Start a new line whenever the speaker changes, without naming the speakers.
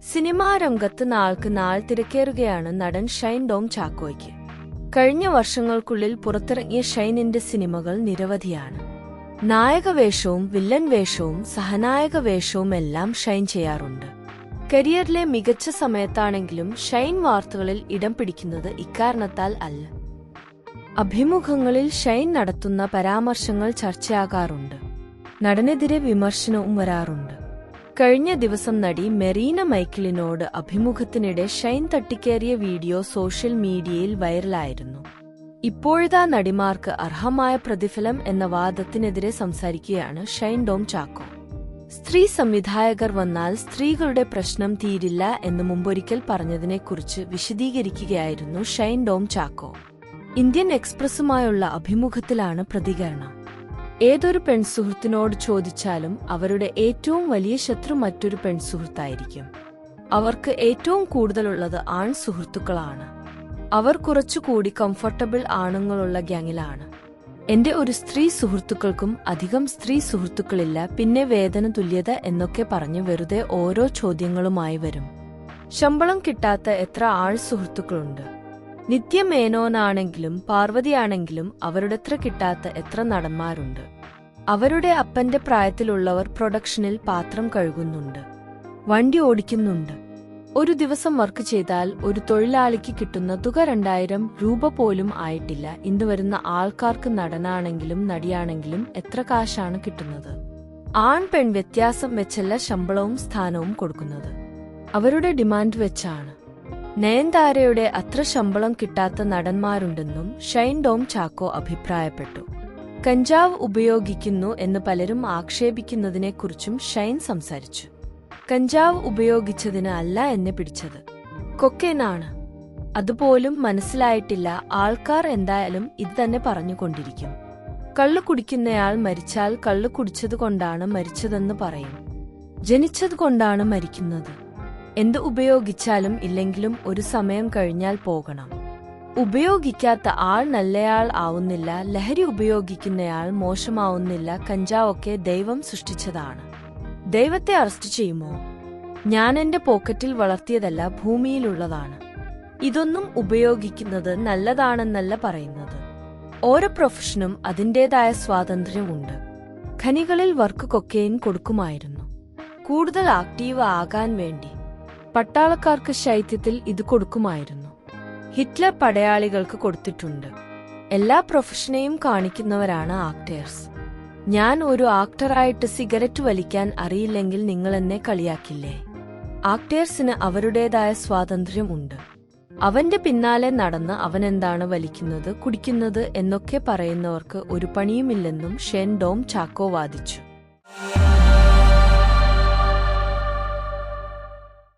Cinema രംഗത്ത് നാൾക്ക് നാൾ തിരക്കേറുകയാണ് നടൻ ഷൈൻ ഡോം ചാക്കോയ്ക്ക്. കഴിഞ്ഞ വർഷങ്ങൾക്കുള്ളിൽ പുറത്തിറങ്ങിയ ഷൈനിന്റെ സിനിമകൾ നിരവധിയാണ്. നായകവേഷവും വില്ലൻ വേഷവും സഹനായക വേഷവും എല്ലാം ഷൈൻ ചെയ്യാറുണ്ട്. കരിയറിലെ മികച്ച സമയത്താണെങ്കിലും ഷൈൻ വാർത്തകളിൽ ഇടം പിടിക്കുന്നത് ഇക്കാരണത്താൽ അല്ല. അഭിമുഖങ്ങളിൽ ഷൈൻ നടത്തുന്ന പരാമർശങ്ങൾ ചർച്ചയാകാറുണ്ട്. നടനെതിരെ വിമർശനവും വരാറുണ്ട്. കഴിഞ്ഞ ദിവസം നടി മെറീന മൈക്കിളിനോട് അഭിമുഖത്തിനിടെ ഷൈൻ തട്ടിക്കേറിയ വീഡിയോ സോഷ്യൽ മീഡിയയിൽ വൈറലായിരുന്നു. ഇപ്പോഴതാ നടിമാർക്ക് അർഹമായ പ്രതിഫലം എന്ന വാദത്തിനെതിരെ സംസാരിക്കുകയാണ് ഷൈൻ ഡോം ചാക്കോ. സ്ത്രീ സംവിധായകർ വന്നാൽ സ്ത്രീകളുടെ പ്രശ്നം തീരില്ല എന്ന് മുമ്പൊരിക്കൽ പറഞ്ഞതിനെക്കുറിച്ച് വിശദീകരിക്കുകയായിരുന്നു ഷൈൻ ഡോം ചാക്കോ. ഇന്ത്യൻ എക്സ്പ്രസുമായുള്ള അഭിമുഖത്തിലാണ് പ്രതികരണം. ഏതൊരു പെൺസുഹൃത്തിനോട് ചോദിച്ചാലും അവരുടെ ഏറ്റവും വലിയ ശത്രു മറ്റൊരു പെൺസുഹൃത്തായിരിക്കും. അവർക്ക് ഏറ്റവും കൂടുതലുള്ളത് ആൺ സുഹൃത്തുക്കളാണ് അവർ കുറച്ചുകൂടി കംഫർട്ടബിൾ ആണുങ്ങളുള്ള ഗ്യാങ്ങിലാണ്. എന്റെ ഒരു സ്ത്രീ സുഹൃത്തുക്കൾക്കും അധികം സ്ത്രീ സുഹൃത്തുക്കളില്ല പിന്നെ വേതന തുല്യത എന്നൊക്കെ പറഞ്ഞ് വെറുതെ ഓരോ ചോദ്യങ്ങളുമായി വരും. ശമ്പളം കിട്ടാത്ത എത്ര ആൾ സുഹൃത്തുക്കളുണ്ട് നിത്യമേനോനാണെങ്കിലും പാർവതിയാണെങ്കിലും അവരുടെത്ര കിട്ടാത്ത എത്ര നടന്മാരുണ്ട്. അവരുടെ അപ്പന്റെ പ്രായത്തിലുള്ളവർ പ്രൊഡക്ഷനിൽ പാത്രം കഴുകുന്നുണ്ട്. വണ്ടി ഓടിക്കുന്നുണ്ട്. ഒരു ദിവസം വർക്ക് ചെയ്താൽ ഒരു തൊഴിലാളിക്ക് കിട്ടുന്ന തുക രണ്ടായിരം രൂപ പോലും ആയിട്ടില്ല. ഇന്ന് വരുന്ന ആൾക്കാർക്ക് നടനാണെങ്കിലും നടിയാണെങ്കിലും എത്ര കാശാണ് കിട്ടുന്നത്? ആൺ പെൺ വ്യത്യാസം വെച്ചല്ല ശമ്പളവും സ്ഥാനവും കൊടുക്കുന്നത്. അവരുടെ ഡിമാൻഡ് വെച്ചാണ്. നയൻതാരയുടെ അത്ര ശമ്പളം കിട്ടാത്ത നടന്മാരുണ്ടെന്നും ഷൈൻ ഡോം ചാക്കോ അഭിപ്രായപ്പെട്ടു. കഞ്ചാവ് ഉപയോഗിക്കുന്നു എന്ന് പലരും ആക്ഷേപിക്കുന്നതിനെക്കുറിച്ചും ഷൈൻ സംസാരിച്ചു. കഞ്ചാവ് ഉപയോഗിച്ചതിന് അല്ല എന്നെ പിടിച്ചത്. കൊക്കേനാണ്. അതുപോലും മനസ്സിലായിട്ടില്ല ആൾക്കാർ എന്തായാലും ഇത് തന്നെ പറഞ്ഞുകൊണ്ടിരിക്കും. കള്ളു കുടിക്കുന്നയാൾ മരിച്ചാൽ കള്ളു കുടിച്ചതുകൊണ്ടാണ് മരിച്ചതെന്ന് പറയും. ജനിച്ചതുകൊണ്ടാണ് മരിക്കുന്നത്. എന്ത് ഉപയോഗിച്ചാലും ഇല്ലെങ്കിലും ഒരു സമയം കഴിഞ്ഞാൽ പോകണം. ഉപയോഗിക്കാത്ത ആൾ നല്ലയാൾ ആവുന്നില്ല ലഹരി ഉപയോഗിക്കുന്നയാൾ മോശമാവുന്നില്ല കഞ്ചാവൊക്കെ ദൈവം സൃഷ്ടിച്ചതാണ്. ദൈവത്തെ അറസ്റ്റ് ചെയ്യുമോ? ഞാൻ എന്റെ പോക്കറ്റിൽ വളർത്തിയതല്ല ഭൂമിയിലുള്ളതാണ്. ഇതൊന്നും ഉപയോഗിക്കുന്നത് നല്ലതാണെന്നല്ല പറയുന്നത്. ഓരോ പ്രൊഫഷനും അതിന്റേതായ സ്വാതന്ത്ര്യമുണ്ട്. ഖനികളിൽ വർക്ക് കൊക്കെയിൻ കൊടുക്കുമായിരുന്നു. കൂടുതൽ ആക്റ്റീവ് ആകാൻ വേണ്ടി. പട്ടാളക്കാർക്ക് ശൈത്യത്തിൽ ഇത് കൊടുക്കുമായിരുന്നു. ഹിറ്റ്ലർ പടയാളികൾക്ക് കൊടുത്തിട്ടുണ്ട്. എല്ലാ പ്രൊഫഷനെയും കാണിക്കുന്നവരാണ് ആക്ടേഴ്സ്. ഞാൻ ഒരു ആക്ടറായിട്ട് സിഗരറ്റ് വലിക്കാൻ അറിയില്ലെങ്കിൽ നിങ്ങൾ എന്നെ കളിയാക്കില്ലേ? ആക്ടേഴ്സിന് അവരുടേതായ സ്വാതന്ത്ര്യമുണ്ട് അവന്റെ പിന്നാലെ നടന്ന് അവനെന്താണ് വലിക്കുന്നത് കുടിക്കുന്നത് എന്നൊക്കെ പറയുന്നവർക്ക് ഒരു പണിയുമില്ലെന്നും ഷെൻ ഡോം ചാക്കോ വാദിച്ചു.